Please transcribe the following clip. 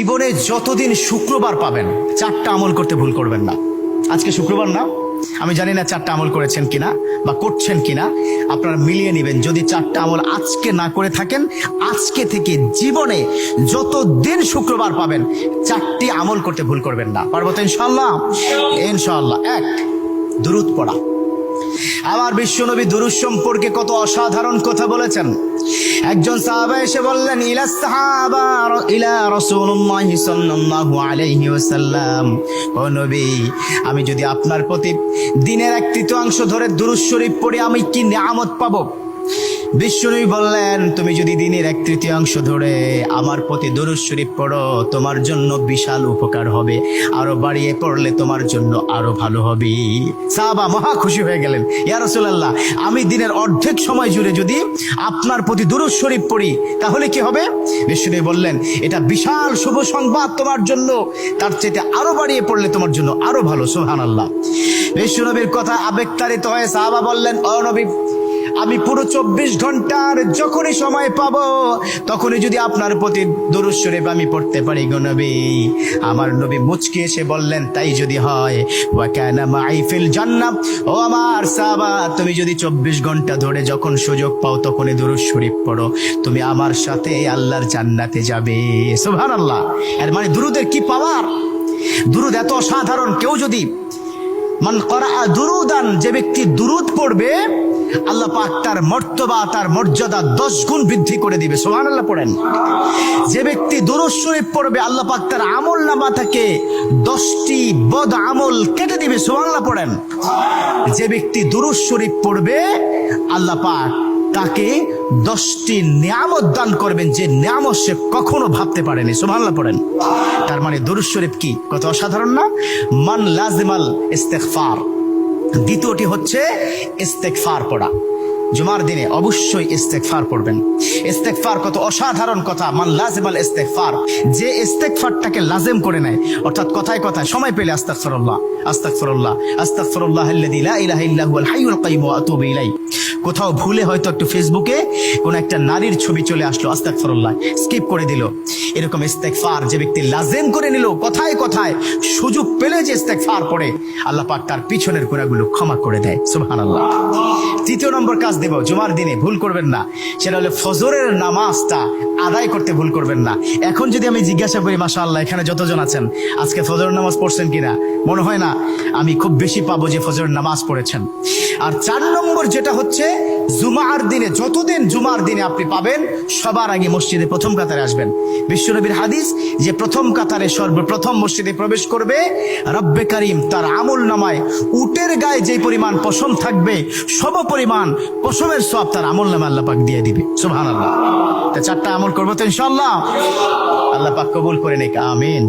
জীবনে যতদিন শুক্রবার পাবেন, চারটা আমল করতে ভুল করবেন না। আজকে শুক্রবার না? আমি জানি না চারটা আমল করেছেন কিনা বা করছেন কিনা। আপনারা মিলিয়ে নেবেন, যদি চারটা আমল আজকে না করে থাকেন, আজকে থেকে জীবনে যত দিন শুক্রবার পাবেন, চারটি আমল করতে ভুল করবেন না। পারব তো ইনশাল্লাহ ইনশাল্লাহ এক, দুরুদ পড়া। আমার বিশ্বনবী দুরুস সম্পর্কে কত অসাধারণ কথা বলেছেন। একজন সাহাবা এসে বললেন, ইলা সাহাবা ইলা রাসূলুল্লাহ সাল্লাল্লাহু আলাইহি ওয়াসাল্লাম। ও নবী, আমি যদি আপনার প্রতি দিনের এক তৃতীয়াংশ ধরে দুরুস শরীফ পড়ে আমি কি নিয়ামত পাবো? বিশ্বনবী বললেন, তুমি যদি দিনের এক তৃতীয়াংশ ধরে আমার প্রতি দরুদ শরীফ পড়ো, তোমার জন্য বিশাল উপকার হবে। আরও বাড়িয়ে পড়লে তোমার জন্য আরও ভালো হবে। সাহাবা মহা খুশি হয়ে গেলেন। ইয়া রাসূলুল্লাহ, আমি দিনের অর্ধেক সময় জুড়ে যদি আপনার প্রতি দরুদ শরীফ পড়ি, তাহলে কি হবে? বিশ্বনবী বললেন, এটা বিশাল শুভ সংবাদ তোমার জন্য। তার চাইতে আরও বাড়িয়ে পড়লে তোমার জন্য আরও ভালো, সুবহানাল্লাহ। বিশ্বনবীর কথা আবেগতাড়িত হয়ে সাহাবা বললেন, ও নবী আমি পুরো চব্বিশ ঘণ্টার যখনই সময় পাবো, তখনই যদি আপনার প্রতি দরুদ শরীফ আমি পড়তে পারি গো নবী। আমার নবী মুচকি এসে বললেন, তাই যদি হয় ওয়াকানা মাই ফিল জান্নাত। ও আমার সাবা তুমি যদি চব্বিশ ঘণ্টা ধরে যখন সুযোগ পাও, তখনই দরুদ শরীফ পড়ো। তুমি আমার সাথে আল্লাহর জান্নাতে যাবে। সুবহানাল্লাহ। এর মানে দুরুদের কি পাওয়ার? দুরুদ এত অসাধারণ। কেউ যদি, মান করা দুরুদান, যে ব্যক্তি দুরুদ পড়বে আল্লাহ পাক তার মর্তবা, তার মর্যাদা দশ গুণ বৃদ্ধি করে দিবে। সোহান আল্লাহ পড়েন। যে ব্যক্তি দুরুদ শরীফ পড়বে, আল্লাহ পাক তার আমল নামা থেকে দশটি বদ আমল কেটে দিবে। সোহান আল্লাহ পড়েন। যে ব্যক্তি দুরুদ শরীফ পড়বে, আল্লাহ পাক তাকে দশটি নিয়ামত দান করবেন যে নিয়ামত সে কখনো ভাবতে পারেনি। সুবহানাল্লাহ পড়েন। তার মানে দুরুদ শরীফ কি? কত অসাধারণ না? মান লাজিমাল ইস্তেগফার। দ্বিতীয়টি হচ্ছে ইস্তেগফার পড়া। জুমার দিনে অবশ্যই ইস্তেকফার পড়বেন। ইস্তেগফার কত অসাধারণ কথা, মান লাজিমাল ইস্তেগফার। যে ইস্তেগফারটাকে লাজেম করে নেয়, অর্থাৎ কথায় কথায় সময় পেলে আস্তাগফিরুল্লাহ আস্তাগফিরুল্লাহ আস্তাগফিরুল্লাহ আল্লাযী লা ইলাহা ইল্লা হুয়াল হাইয়ুল কাইয়্যুম ওয়া আতুবু ইলাইহি। কোথাও ভুলে হয়তো একটু ফেসবুকে কোন একটা নারীর ছবি চলে আসলো, আস্তাগফিরুল্লাহ। স্কিপ করে দিল। এরকম ইস্তেগফার যে ব্যক্তি লাজেম করে নিল, কথায় কথায় সুযোগ পেলে যে ইস্তেগফার পড়ে, আল্লাহ পাক তার পিছনের গুণাগুলো ক্ষমা করে দেয়। সুবহান আল্লাহ তৃতীয় নম্বর কাজ দেব, জুমার দিনে ভুল করবেন না। সেটা হলো ফজরের নামাজটা আদায় করতে ভুল করবেন না। এখন যদি আমি জিজ্ঞাসা করি মাসা আল্লাহ এখানে যতজন আছেন, আজকে ফজরের নামাজ পড়ছেন কিনা? মনে হয় না, আমি খুব বেশি পাবো যে ফজরের নামাজ পড়েছেন। আর চার নম্বর যেটা হচ্ছে জুমার দিনে, যতদিন জুমার দিনে আপনি পাবেন, সবার আগে মসজিদে প্রথম কাতারে আসবেন। বিশ্বনবীর হাদিস যে প্রথম কাতারে সর্বপ্রথম মসজিদে প্রবেশ করবে, রব্বে করিম তার আমল নামায় উটের গায়ে যে পরিমাণ পশম থাকবে, সব পরিমাণ পশমের সব তার আমল নামা আল্লাহ পাক দিয়ে দিবে। সুবহান আল্লাহ তা চারটা আমল করব তো ইনশাল্লাহ আল্লাহ পাক কবুল করে নেক, আমিন।